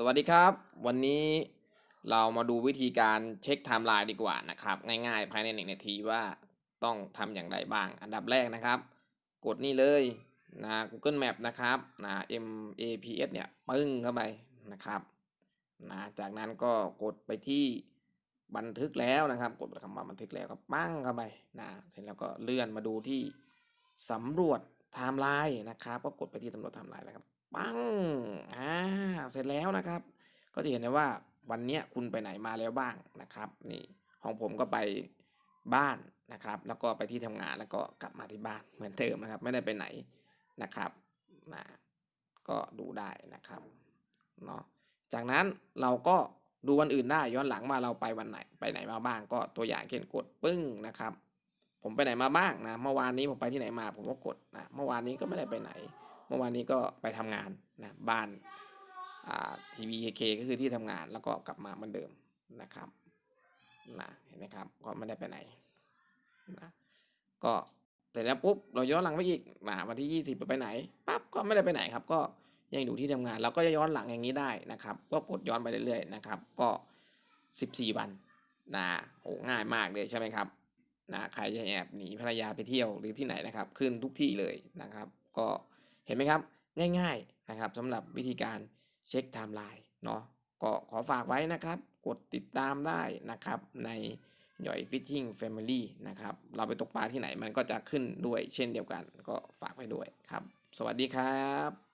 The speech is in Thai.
สวัสดีครับ วันนี้เรามาดูวิธีการเช็คไทม์ไลน์ดีกว่านะครับ ง่ายๆ ภายในหนึ่งนาทีว่าต้องทำอย่างไรบ้าง อันดับแรกนะครับ กดนี่เลยนะ Google Map นะครับนะ MAPS เนี่ยปึ้งเข้าไปนะครับนะจากนั้นก็กดไปที่บันทึกแล้วนะครับ กดคำว่าบันทึกแล้วก็ปั้งเข้าไปนะเสร็จแล้วก็เลื่อนมาดูที่สำรวจ ไทม์ไลน์นะครับก็กดไปที่สำรวจไทม์ไลน์แล้วครับปังอ่าเสร็จแล้วนะครับ ก็จะเห็นได้ว่าวันนี้คุณไปไหนมาแล้วบ้างนะครับนี่ของผมก็ไปบ้านนะครับ แล้วก็ไปที่ทำงานแล้วก็กลับมาที่บ้านเหมือนเดิมนะครับ ไม่ได้ไปไหนนะครับนะก็ดูได้นะครับเนาะจากนั้นเราก็ดูวันอื่นได้ย้อนหลังว่าเราไปวันไหนไปไหนมาบ้างก็ตัวอย่างเช่นกดปึ้งนะครับ ผมไปไหนมาบ้างนะ เมื่อวานนี้ผมไปที่ไหนมา ผมก็กดนะ เมื่อวานนี้ก็ไม่ได้ไปไหน เมื่อวานนี้ก็ไปทำงานนะบ้านทีวีเคก็คือที่ทำงานแล้วก็กลับมาเหมือนเดิมนะครับนะเห็นไหมครับก็ไม่ได้ไปไหนนะก็เสร็จแล้วปุ๊บเราย้อนหลังไปอีกนะวันที่ยี่สิบไปไหนปั๊บก็ไม่ได้ไปไหนครับ ก็ยังอยู่ที่ทำงานเราก็จะย้อนหลังอย่างนี้ได้นะครับ ก็กดย้อนไปเรื่อยๆนะครับ ก็สิบสี่วันนะโอ้ง่ายมากเลยใช่ไหมครับ นะใครจะแอบหนีภรรยาไปเที่ยวหรือที่ไหนนะครับ ขึ้นทุกที่เลยนะครับ ก็เห็นไหมครับ ง่ายๆนะครับสำหรับวิธีการเช็คไทม์ไลน์เนาะก็ขอฝากไว้นะครับ กดติดตามได้นะครับในหย่อยฟิตติ้งแฟมิลี่นะครับ เราไปตกปลาที่ไหนมันก็จะขึ้นด้วยเช่นเดียวกัน ก็ฝากไว้ด้วยครับ สวัสดีครับ